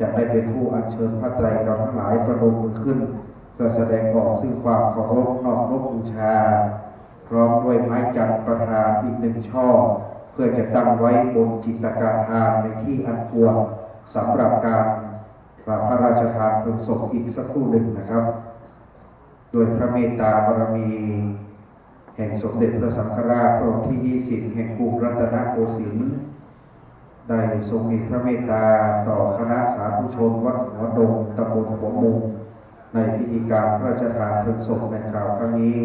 จะได้เป็นผู้อัญเชิญพระไตรเราทั้งหลายประนมมือขึ้น เพื่อแสดงออกซึ่งความเคารพนอบนบบูชา พร้อมด้วยไม้จันทร์ประธานอีกหนึ่งช่อ เพื่อจะตั้งไว้บนจิตการทานในที่อันควรสำหรับการพระราชทานเพลิงศพอีกสักครู่หนึ่งนะครับ โดยพระเมตตาบารมี แห่งสมเด็จพระสังฆราชพระองค์ที่ 20 แห่งกรุงรัตนโกสินทร์ ได้ทรงมีพระเมตตาต่อคณะสาธุชนวัดหัวดงตำบลหัวมุงในพิธีการพระราชทานเพลิงศพในคราวครั้งนี้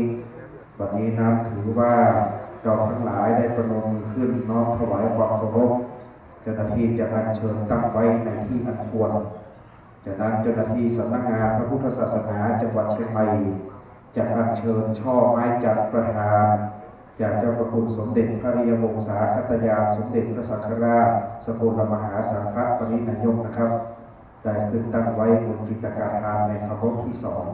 วันนี้นั้นถือว่าเราทั้งหลายได้ประนมมือขึ้นน้อมถวายความเคารพเจ้าหน้าที่จะอัญเชิญตั้งไว้ในที่อันควรจากนั้นเจ้าหน้าที่สำนักงานพระพุทธศาสนาจังหวัดเชียงใหม่จะอัญเชิญช่อไม้จันทร์ประธาน จากเจ้าประคุณสมเด็จพระริยวงศาคตยาสมเด็จพระสังฆราชสกลมหาสังฆปรินายกนะครับ ได้ขึ้นตั้งไว้บนจิตการทานในคารพที่สอง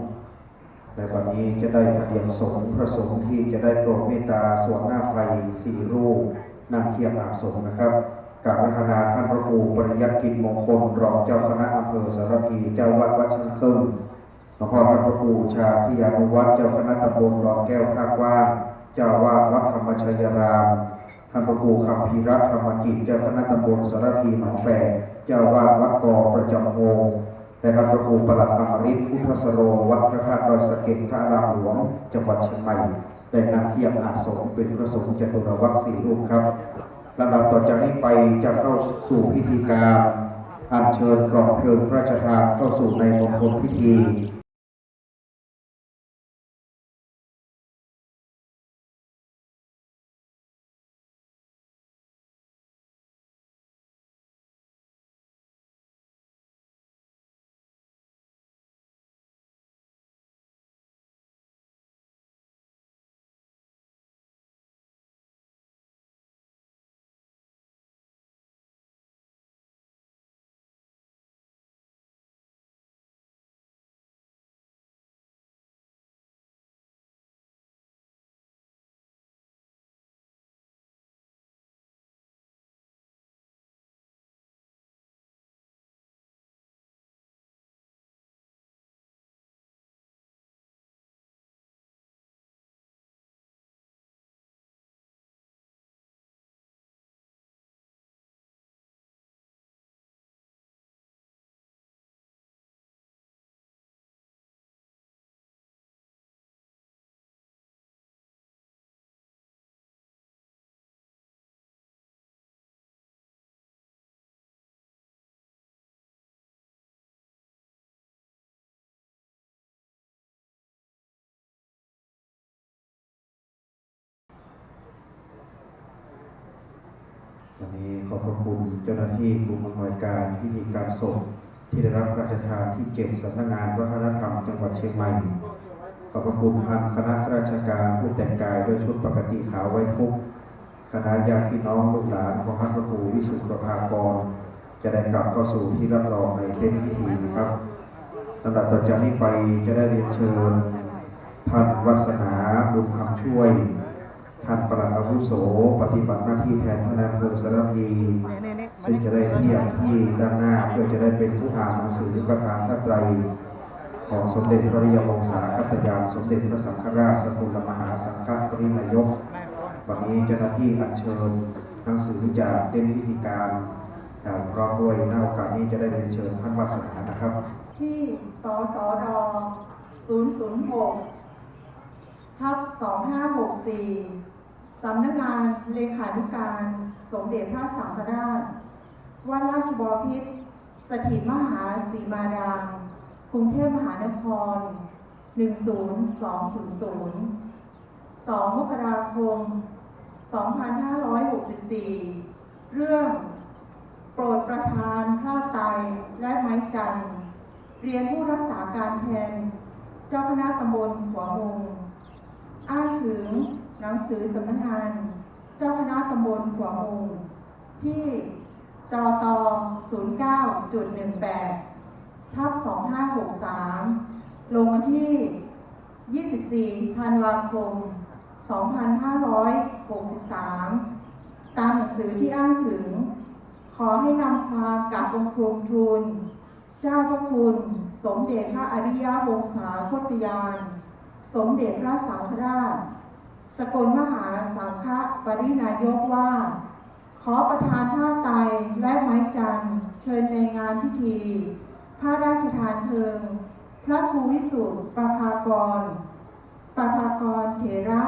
ในวันนี้จะได้พระเดียมสงฆ์พระสงฆ์ที่จะได้โปรดเมตตาสวดหน้าไฟสี่รูปนั่งเทียบอาสงนะครับกราบพัฒนาท่านพระครูปริยัติกิจมงคลรองเจ้าคณะอำเภอสารพีเจ้าวัดวัดช่างเครื่องหลวงพ่อพระพระครูชาพิยานุวัฒน์เจ้าคณะตำบลรองแก้วท่ากว้า เจ้าวาดวัดธรรมชัยรามท่านพระครูคำพีรัตธรรมกิจเจ้าคณะตำบลสารพีหนองแฝกเจ้าวาดวัดกอประจำวงและท่านพระครูประหลัดอมริตพุทธสโร วัดพระธาตุดอยสะเก็ดพระรามหลวงจังหวัดเชียงใหม่ได้นำเทียบอาสงฆ์เป็นพระสงฆ์จตุรวัตรสี่รูปครับลำดับต่อจากนี้ไปจะเข้าสู่พิธีการอัญเชิญกรอบเพลิงพระราชทานเข้าสู่ในมงคลพิธี วันนี้ขอบพระคุณเจ้าหน้าที่กลุ่มอำนวยการพิธีการศพที่ได้รับพระราชทานที่เจ็ดสำนักงานวัฒนธรรมจังหวัดเชียงใหม่ ขอบพระคุณพันคณะข้าราชการผู้แต่งกายด้วยชุดปกติขาวไว้ทุกคณะญาติพี่น้องลูกหลานของพระครูวิสุทธิประภากร จะได้กลับเข้าสู่ที่รับรองในเต็นท์พิธีนะครับลำดับต่อจากนี้ไปจะได้เรียนเชิญท่านวัสนาบุญคำช่วย ท่านประหลัดอาวุโส ปฏิบัติหน้าที่แทนท่านนายอำเภอสารพีซึ่งจะได้เทียบที่ด้านหน้าเพื่อจะได้เป็นผู้อ่านหนังสือประธานพระไตรของสมเด็จพระริยวงศาคัตยานสมเด็จพระสังฆราชสกุลมหาสังฆปรินายกวันนี้เจ้าหน้าที่อัญเชิญหนังสือจากเต้นพิธีการอ่าพร้อมด้วยหน้าโอกาสนี้จะได้เรียนเชิญท่านวาสนานะครับ ที่สสด006ทับ2564 สำนักงานเลขาธิการ สมเด็จพระสังฆราช วัดราชบพิตรสถิตมหาสีมารามกรุงเทพมหานคร 10200 2 มกราคม 2564 เรื่องโปรดประทานข้าวไตและไม้จันทร์เรียนผู้รักษาการแทน เจ้าคณะตำบลหัวมุง นังสือสำนักงาน เจ้าคณะตำบลหัวมุงที่จอตอ09.18ทับ2563 ลงวันที่ 24 ธันวาคม 2563 ตามหนังสือที่อ้างถึง ขอให้นำความกราบบังคมทูล เจ้าพระคุณ สมเด็จพระอริยวงศาคตยาน สมเด็จพระสังฆราช สกลมหาสังฆปรินายกว่า ขอประทานผ้าไตและไม้จันทร์เชิญในงานพิธี พระราชทานเพลิงพระครูวิสุทธิ์ประภากรประภากรเถระ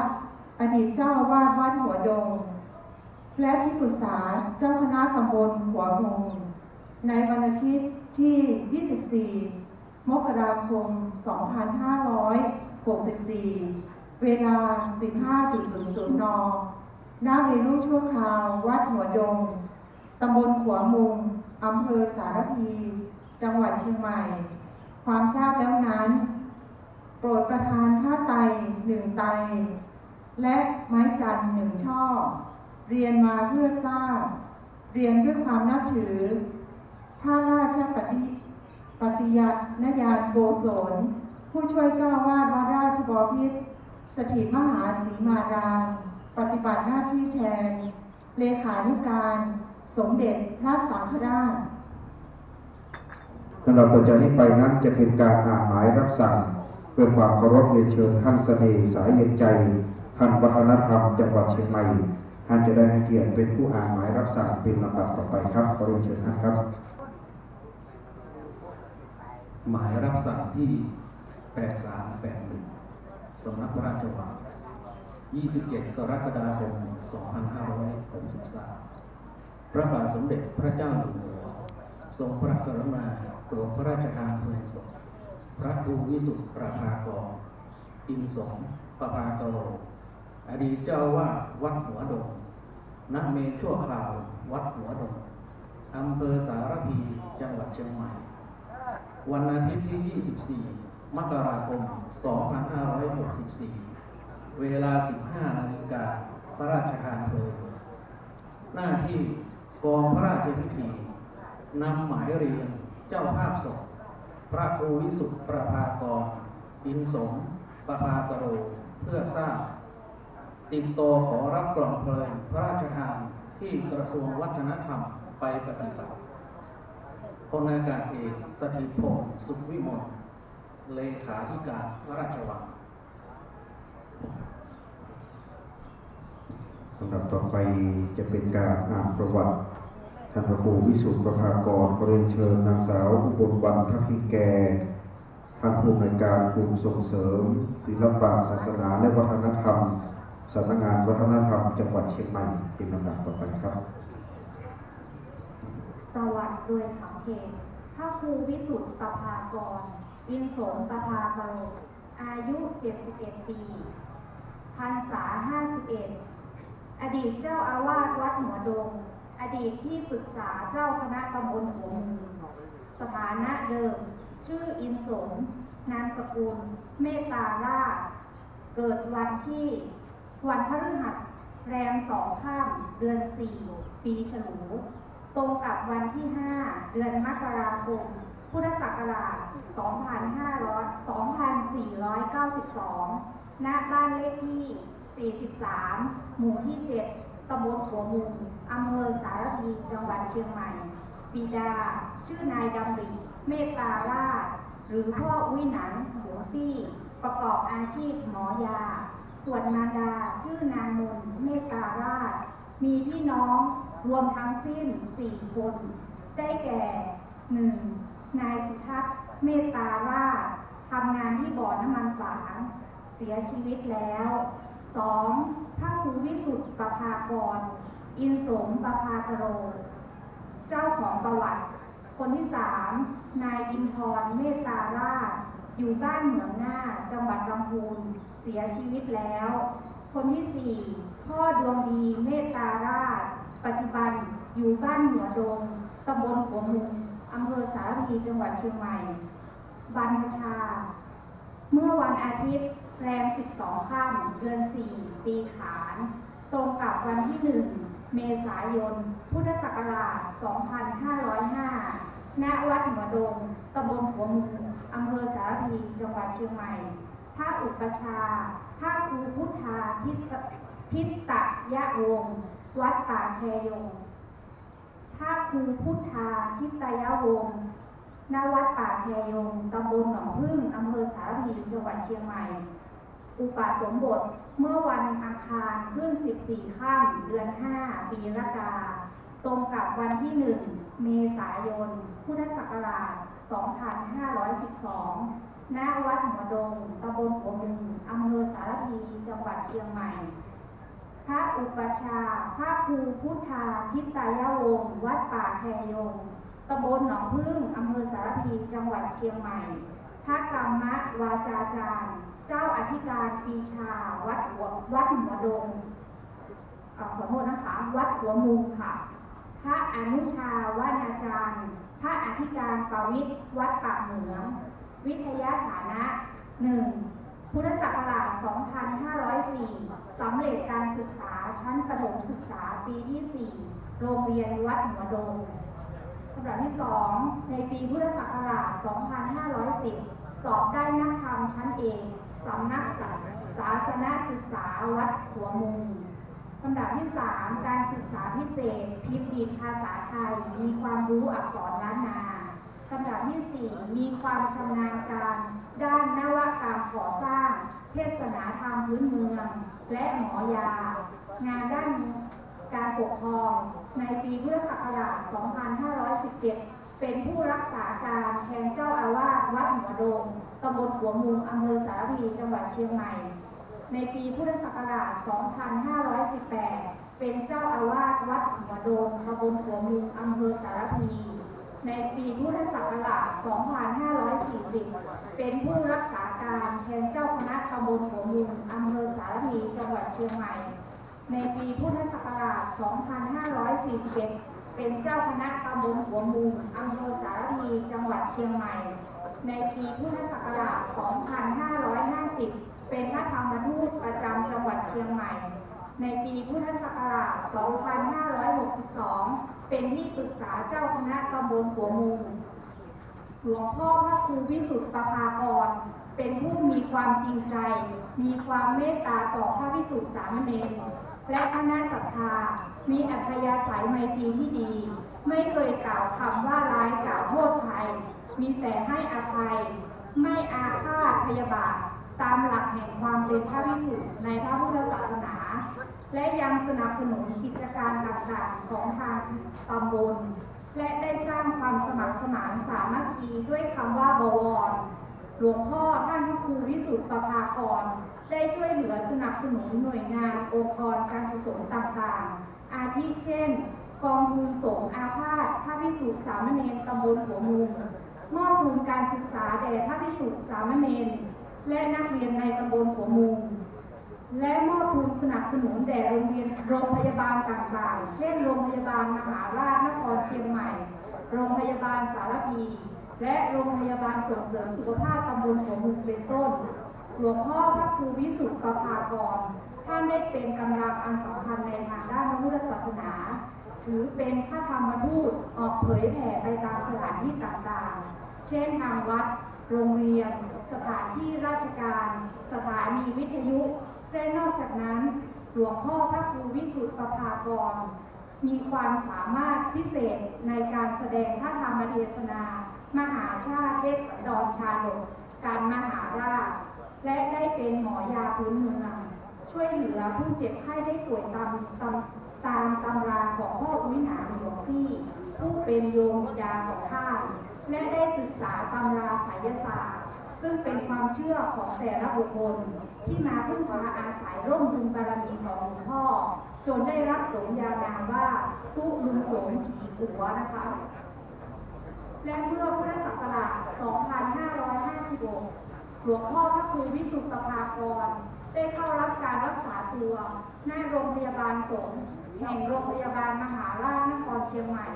อดีตเจ้าวาสวัดหัวดง และที่ปรึกษาเจ้าคณะตำบลหัวมงในวันอาทิตย์ที่ 24 มกราคม 2564 เวลา 15.00 น หน้าเวรุชั่วคราว วัดหัวดง ตำบลขัวมุง อำเภอสารพี จังหวัดเชียงใหม่ ความทราบแล้วนั้น โปรดประทานผ้าไตหนึ่งไต และไม้จันหนึ่งช่อ เรียนมาเพื่อทราบ เรียนด้วยความนับถือพระราชปฏิปฏิญาณญาณโกศลผู้ช่วยเจ้าอาวาดวัดราชบพิตร สถิตมหาสีมาราม ปฏิบัติหน้าที่แทน เลขานุการ สมเด็จพระสังฆราชสำหรับต่อจากนี้ไปนั้นจะเป็นการอ่านหมายรับสั่ง เพื่อความเคารพเรียนเชิญท่านเสน่ห์สายเย็นใจท่านวัฒนธรรมจังหวัดเชียงใหม่ท่านจะได้ให้เกียรติเป็นผู้อ่านหมายรับสั่งเป็นลำดับต่อไปครับขอเรียนเชิญท่านครับ หมายรับสั่งที่ 8381 สำนักพระราชวัง27 กรกฎาคม 2563 พระบาทสมเด็จพระเจ้าอยู่หัวทรงพระกรุณาโปรดพระราชทานเพลิงศพพระครูวิสุทธิประภากร อินสงประภากโรอดีตเจ้าวาดวัดหัวดงณเมนชั่วคราว วัดหัวดงอำเภอสารพี จังหวัดเชียงใหม่ วันอาทิตย์ที่ 24 มกราคม 2564 เวลา 15นาฬิกาพระราชทานเพลิงหน้าที่กองพระราชพิธีนำหมายเรียนเจ้าภาพศพพระครูวิสุทธิประภากรอินสงประภากโรเพื่อทราบ ติดต่อขอรับกล่องเพลิงพระราชทานที่กระทรวงวัฒนธรรมไปปฏิบัติพลอากาศเอกสถิตพงศ์สุขวิมล เลขาธิการพระราชวังลำดับต่อไปจะเป็นการอ่านประวัติท่านพระครูวิสุทธิประภากรเรียนเชิญนางสาวอุบลวรรณทัพพิแกท่านผู้อำนวยการกลุ่มส่งเสริม ศิลปะศาสนาและวัฒนธรรมสำนักงานวัฒนธรรมจังหวัดเชียงใหม่เป็นลำดับต่อไปครับ ประวัติโดยสังเกตพระครูวิสุทธิประภากร อินสงฆ์ประภากรอายุ 71 ปี พรรษา 51 อดีตเจ้าอาวาสวัดหัวดง อดีตที่ปรึกษาเจ้าคณะตำบลหัวมือสถานะเดิม ชื่ออินสงฆ์นามสกุล เมตตาราเกิดวันที่วันพฤหัสแรมสองข้ามเดือนสี่ปีฉลู ตรงกับวันที่5เดือนมกราคม พุทธศักราช 2492 ณ บ้านเลขที่ 43 หมู่ที่ 7ตำบลหัวมุมอำเภอสารพีจังหวัดเชียงใหม่ บิดา ชื่อนายดำริเมตตาราช หรือพ่ออุ้ยหนังหลวงปี้ ประกอบอาชีพหมอยา ส่วนมารดา ชื่อนางมนเมตตาราช มีพี่น้องรวมทั้งสิ้น 4 คน ได้แก่ 1. นายสุทัศน์ เมตตาราชทำงานที่บ่อน้ำมันฝางเสียชีวิตแล้ว 2. พระครูวิสุทธิประภากร อินสมประภากโร เจ้าของประวัติ คนที่สามนายอินทรเมตตาราชอยู่บ้านเหมืองหน้า จังหวัดลำพูนเสียชีวิตแล้ว คนที่สี่พ่อดวงดีเมตตาราชปัจจุบันอยู่บ้านหัวดงตำบลหัวมุง อำเภอสารพีจังหวัดเชียงใหม่ บรรพชา เมื่อวันอาทิตย์แรม 12 ค่ำเดือน 4 ปีขาน ตรงกับวันที่ 1 เมษายน พุทธศักราช 2505 ณ วัดหัวดงตำบลหัวมุงอำเภอสารพีจังหวัดเชียงใหม่ พระอุปชา พระครูพุทธาทิตทิตตยะวง วัดป่าแคยง พระครูพุทธาทิตยวงศ์ณวัดป่าแคยงตำบลหนองพึ่งอำเภอสารพีจังหวัดเชียงใหม่ อุปสมบทเมื่อวันอังคารขึ้น 14 ค่ำเดือน 5 ปีละกา ตรงกับวันที่ 1 เมษายน พุทธศักราช 2512 ณ วัดหัวดงตำบลหัวมุงอำเภอสารพีจังหวัดเชียงใหม่ พระอุปชา พระครูพุทธาทิตายาวงศ์วัดป่าแคยงตำบลหนองพึ่งอำเภอสารพี จังหวัดเชียงใหม่ พระกรรมะวาจาจารย์ เจ้าอธิการปีชา วัดหัววัดหัวดงอขอโทษนะคะ วัดหัวมุงค่ะ พระอนุชาวานาจารย์ พระอธิการปวิทย์วัดปากเหมือ วิทยาฐานะหนึ่งพุทธศักราช 2504 สำเร็จการศึกษาชั้นประถมศึกษาปีที่ 4 โรงเรียนวัดหัวดงลำดับที่ 2 ในปีพุทธศักราช 2510 สอบได้นักธรรมชั้นเอกสำนักศาสนศึกษาวัดหัวมุงลำดับที่ 3 การศึกษาพิเศษ พิมพ์ดีภาษาไทย มีความรู้อักษรล้านนา ลำดับที่4มีความชำนาญการ ด้านนวัตกรรมก่อสร้าง เทศนาธรรมพื้นเมือง และหมอยา งานด้านการปกครอง ในปีพุทธศักราช 2517 เป็นผู้รักษาการแทนเจ้าอาวาสวัดหัวโดงตำบลหัวมุงอำเภอสารพีจังหวัดเชียงใหม่ ในปีพุทธศักราช 2518 เป็นเจ้าอาวาสวัดหัวโดงตำบลหัวมุงอำเภอสารพี ในปีพุทธศักราช 2540 เป็นผู้รักษาการแทนเจ้าคณะตำบลหัวมุงอำเภอสารพีจังหวัดเชียงใหม่ ในปีพุทธศักราช 2541 เป็นเจ้าคณะตำบลหัวมุงอำเภอสารพีจังหวัดเชียงใหม่ ในปีพุทธศักราช 2550 เป็นพระธรรมทูตประจำจังหวัดเชียงใหม่ ในปีพุทธศักราช 2562 เป็นที่ปรึกษาเจ้าคณะตำบลหัวมุงหลวงพ่อพระครูวิสุทธิประภากร เป็นผู้มีความจริงใจ มีความเมตตาต่อพระวิสุทธิสามเณรและคณะศรัทธา มีอัธยาศัยไมตรีที่ดี ไม่เคยกล่าวคำว่าร้ายกล่าวโทษใคร มีแต่ให้อภัย ไม่อาฆาตพยาบาท ตามหลักแห่งความเป็นพระวิสุทธิในพระพุทธศาสนา และยังสนับสนุนกิจการต่างๆของทางตำบล และได้สร้างความสมัครสมานสามัคคีด้วยคำว่าบวร หลวงพ่อท่านพระครูวิสุทธิประภากร ได้ช่วยเหลือสนับสนุนหน่วยงานองค์กรการกุศลต่างๆ อาทิเช่น กองทุนสงอาพาธพระวิสุทธิสามเณรตำบลหัวมุงมอบทุนการศึกษาแด่พระวิสุทธิสามเณรและนักเรียนในตำบลหัวมุง และมอบทุนสนับสนุนแด่โรงเรียนโรงพยาบาลต่างๆ เช่น โรงพยาบาลมหาราชนครเชียงใหม่ โรงพยาบาลสารพี และโรงพยาบาลส่งเสริมสุขภาพตำบลหัวมุงเป็นต้น หลวงพ่อพระครูวิสุทธิประภากร ท่านได้เป็นกำลังอันสำคัญในทางด้านพระพุทธศาสนา ถือเป็นพระธรรมทูตออกเผยแผ่ไปตามสถานที่ต่างๆ เช่นทางวัด โรงเรียน สถานที่ราชการ สถานีวิทยุ และนอกจากนั้นหลวงพ่อพระครูวิสุทธิประภากร มีความสามารถพิเศษในการแสดงพระธรรมเทศนา มหาชาติเทศดรชาดกการมหาราช และได้เป็นหมอยาพื้นเมืองช่วยเหลือผู้เจ็บไข้ได้ป่วยตามตามตามตำราของพ่ออุ้ยหนาหลวงพี่ ผู้เป็นโยมบิดาของท่าและได้ศึกษาตำราไสยศาสตร์ ซึ่งเป็นความเชื่อของแต่ละบุคคลที่มาพึ่งพาอาศัยร่มบุญบารมีของหลวงพ่อ จนได้รับสมญานามว่าตู้ลุงสมผีหัวนะคะ และเมื่อพุทธศักราช 2556 หลวงพ่อพระครูวิสุทธิภากร ได้เข้ารับการรักษาตัวหน้าโรงพยาบาลสงฆ์แห่งโรงพยาบาลมหาราชนครเชียงใหม่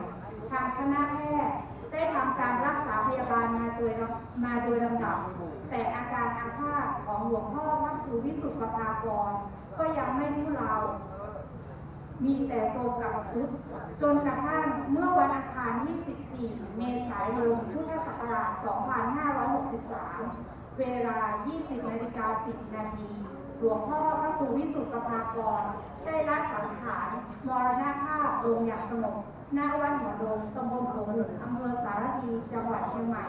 ทางคณะแพทย์ ได้ทำการรักษาพยาบาลมาโดยลำมาโดยลำดับแต่อาการอาภาษของหลวงพ่อพระครูวิสุทธิภากรก็ยังไม่ทุเลามีแต่โทมกับชุดจนกระทั่งเมื่อวันอังคารที่ 14 เมษายน พุทธศักราช 2563 เวลา 20นาฬิกา10นาทีหลวงพ่อพระครูวิสุทธิประภากรได้ละสังขารมรณภาพลงอย่างสงบ ณวัดหัวโดมตำบลหัวหมุนอำเภอสารพีจังหวัดเชียงใหม่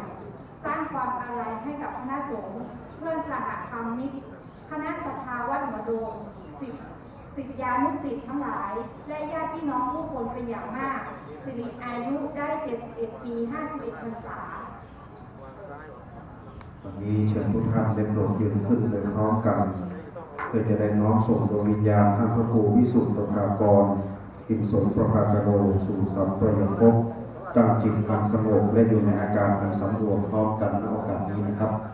สร้างความอาลัยให้กับคณะสงฆ์เพื่อนสหธรรมิกคณะศรัทธาวัดหัวโดมสิทธิสิทธิานุสิทธิ์ทั้งหลาย และญาติพี่น้องผู้คนเป็นอย่างมาก สิริอายุได้ 71 ปี 51พรรษาวันนี้เชิญทุกท่านได้โปรดยืนขึ้นโดยพร้อมกันเพื่อจะได้น้อมส่งดวงวิญญาณท่านพระครูวิสุทธิ์ประภากร อินสมประภาจโรสู่สัมปรยภพตั้งจิตอันสงบและอยู่ในอาการอันสำรวมพร้อมกันในโอกาสนี้นะครับ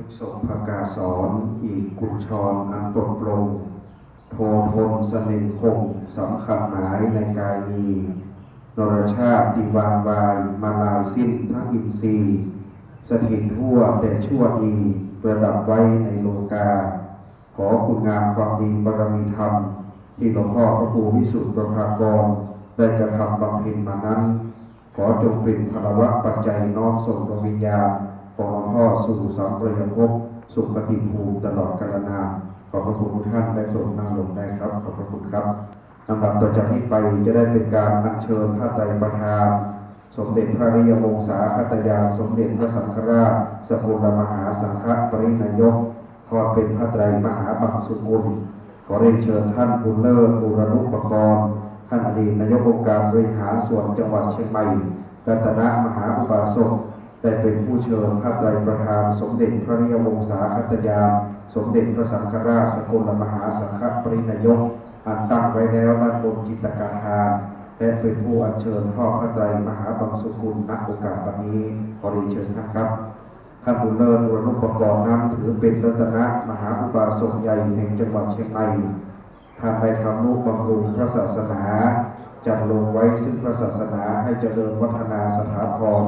ฤกษงภากาสอนอีกกุชรอันปลดปลงโททนเสน่ห์คงสำคัญหมายในกายมีนรชาติติวางวายมาลายสิ้นพระอินทรีย์สถิตทั่วแต่ชั่วดีประดับไว้ในโลกา ขอคุณงามความดีบารมีธรรม ที่หลวงพ่อพระครูวิสุทธิประภากรได้กระทำบำเพ็ญมานั้น ขอจงเป็นพลวะปัจจัยน้อมส่งดวงวิญญาณ ของพ่อสู่สามประยภพสุขติภูมิตลอดกาลนานขอบพระคุณทุกท่านได้โปรดนั่งลงได้ครับ ขอบพระคุณครับลำดับต่อจากนี้ไปจะได้เป็นการอัญเชิญพระไตรประธานสมเด็จพระริยวงศาคตยานสมเด็จพระสังฆราชสกุลมหาสังฆปรินายกทอเป็นพระไตรมหาบังสุกุลขอเรียนเชิญท่านบุญเลิศบูรณุปกรณ์ท่านอดีตนายกองค์การบริหารส่วนจังหวัดเชียงใหม่รัตนมหาอุบาสก ได้เป็นผู้เชิญพระไตรประธานสมเด็จพระริยวงศาคตยานสมเด็จพระสังฆราชสกลมหาสังฆปรินายก อันตั้งไว้แล้วด้านบนจิตการทานและเป็นผู้อัญเชิญพ่อพระไตรมหาบังสุกุลณโอกาสวันนี้ขอเรียนเชิญท่านครับท่านบุญเลิศบุรณุปกรณ์นั้นถือเป็นรัตนะมหาอุบาสกใหญ่แห่งจังหวัดเชียงใหม่ท่านได้ทำนุบำรุงพระศาสนาจัดลงไว้ซึ่งพระศาสนาให้เจริญวัฒนาสถาพร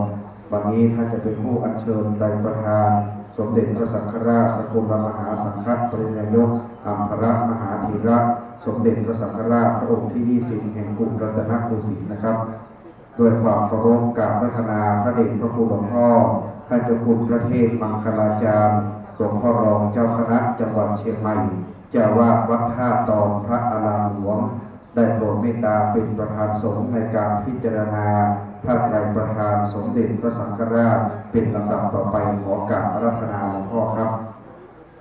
วันนี้ท่านจะเป็นผู้อัญเชิญไตรประธาน สมเด็จพระสังฆราชสกลมหาสังฆปรินายกอัมพระมหาธีระ สมเด็จพระสังฆราชพระองค์ที่ 20 แห่งกรุงรัตนโกสินทร์นะครับ ด้วยความเคารพกราบพัฒนาพระเดชพระคุณหลวงพ่อท่านเจ้าคุณพระเทพมังคลาจารย์หลวงพ่อรองเจ้าคณะจังหวัดเชียงใหม่เจ้าวาดวัดท่าตอนพระอารามหลวง ได้โปรดเมตตาเป็นประธานสงฆ์ในการพิจารณา พระไตรประธานสมเด็จพระสังฆราชเป็นลำดับต่อไปขอกราบอารัธนาหลวงพ่อครับ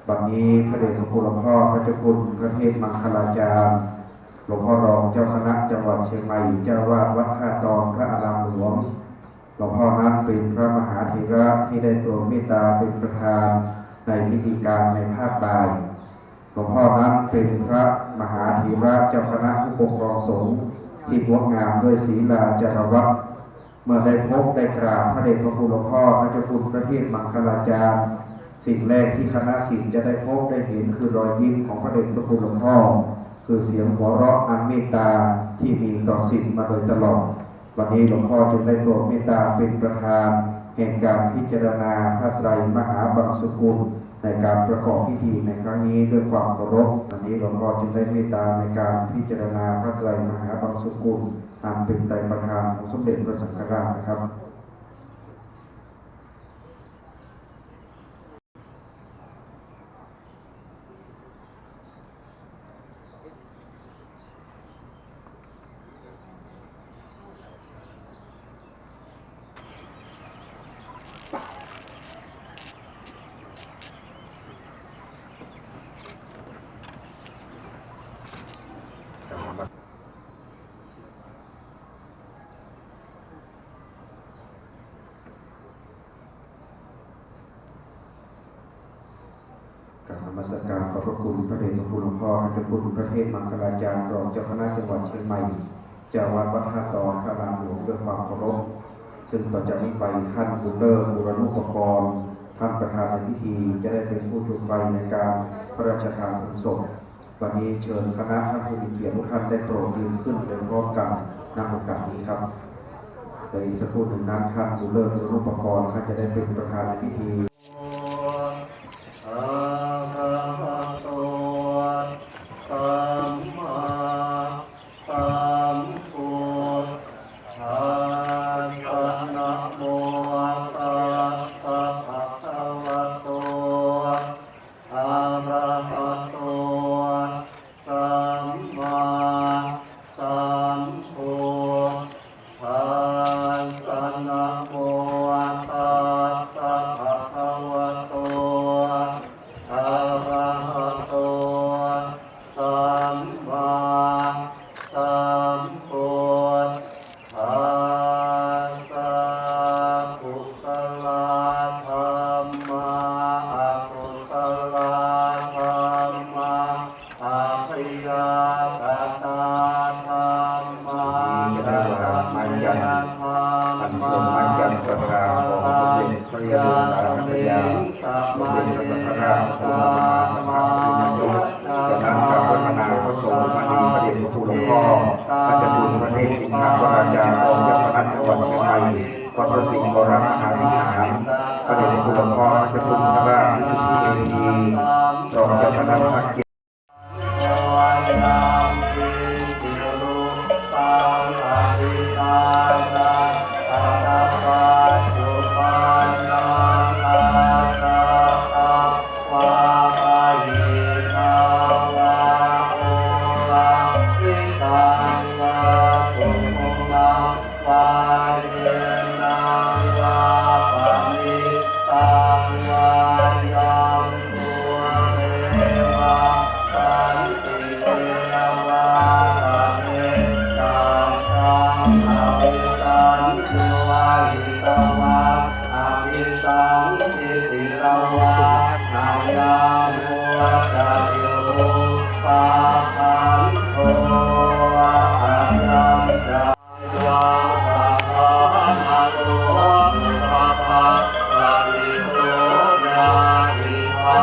บัดนี้พระเดชพระคุณหลวงพ่อพระเจ้าคุณพระเทพมังคลาจารย์หลวงพ่อรองเจ้าคณะจังหวัดเชียงใหม่เจ้าวาดวัดท่าตอนพระอารามหลวงหลวงพ่อนั้นเป็นพระมหาธีระที่ได้โปรดเมตตาเป็นประธานในพิธีการในภาคบ่ายหลวงพ่อนั้นเป็นพระมหาธีระเจ้าคณะผู้ปกครองสงฆ์ที่งดงามด้วยศีลาจารวัตร เมื่อได้พบได้กราบพระเดชพระคุณหลวงพ่อพระเจ้าคุณพระเทพมังคลาจารย์สิ่งแรกที่คณะศิษย์จะได้พบได้เห็นคือรอยยิ้มของพระเดชพระคุณหลวงพ่อคือเสียงหัวเราะอันเมตตาที่มีต่อศิษย์มาโดยตลอด วันนี้หลวงพ่อจึงได้โปรดเมตตาเป็นประธานแห่งการพิจารณาพระไตรมหาบังสุกุลในการประกอบพิธีในครั้งนี้ด้วยความเคารพวันนี้หลวงพ่อจึงได้เมตตาในการพิจารณาพระไตรมหาบังสุกุล อันเป็นไตรประการของสมเด็จพระสังฆราชนะครับ กราบนมัสการขอบพระคุณพระเดชพระคุณหลวงพ่อพระเจ้าคุณพระเทพมังคลาจารย์รองเจ้าคณะจังหวัดเชียงใหม่เจ้าวัดวัดท่าตอนพระรามหลวงด้วยความเคารพซึ่งต่อจากนี้ไปท่านบุญเลิศบุรณุปกรณ์ท่านประธานในพิธีจะได้เป็นผู้จุดไฟในการพระราชทานเพลิงศพวันนี้เชิญคณะท่านผู้มีเกียรติทุกท่านได้โปรดยืนขึ้นเป็นร้อมกันณโอกาสนี้ครับในอีกสักครู่หนึ่งนั้นท่านบุญเลิศบุรณุปกรณ์ท่านจะได้เป็นประธานในพิธี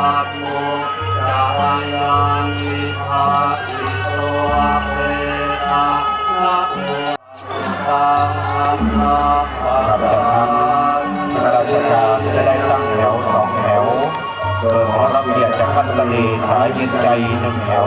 ครับเดี๋ยวครับข้าราชการจะได้ตั้งแถวสองแถวโดขอรัเกียรจากพันสีสายยินใจหนึ่งแถว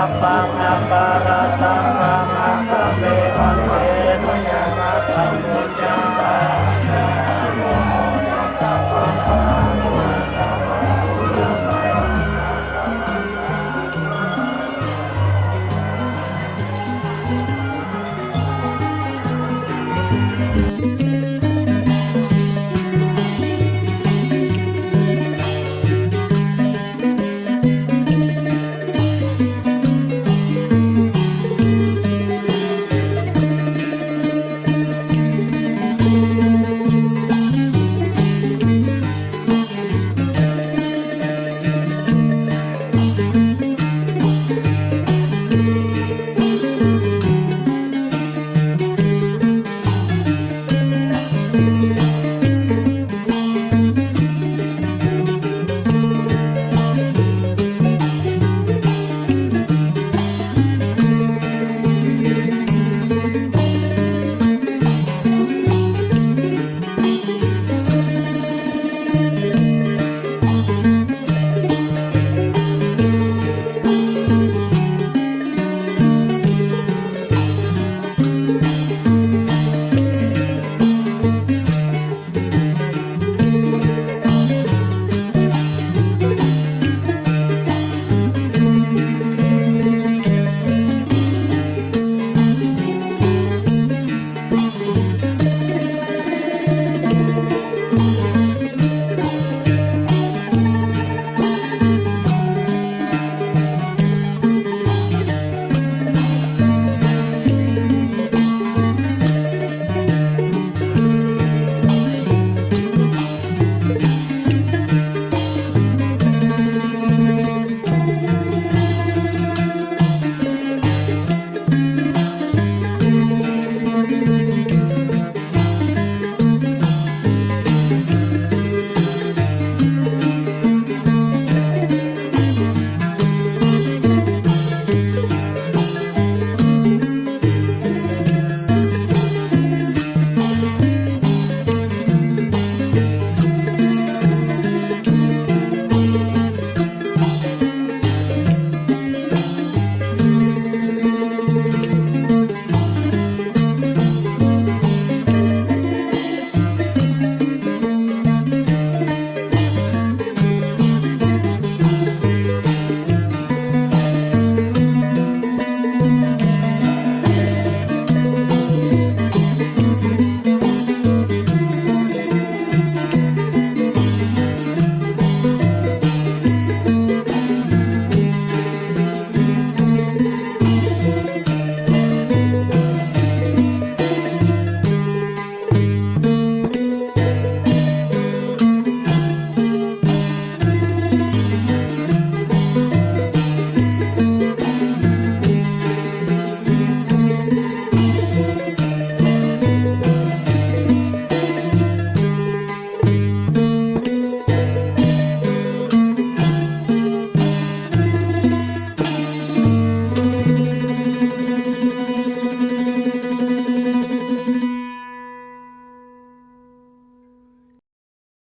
apa apa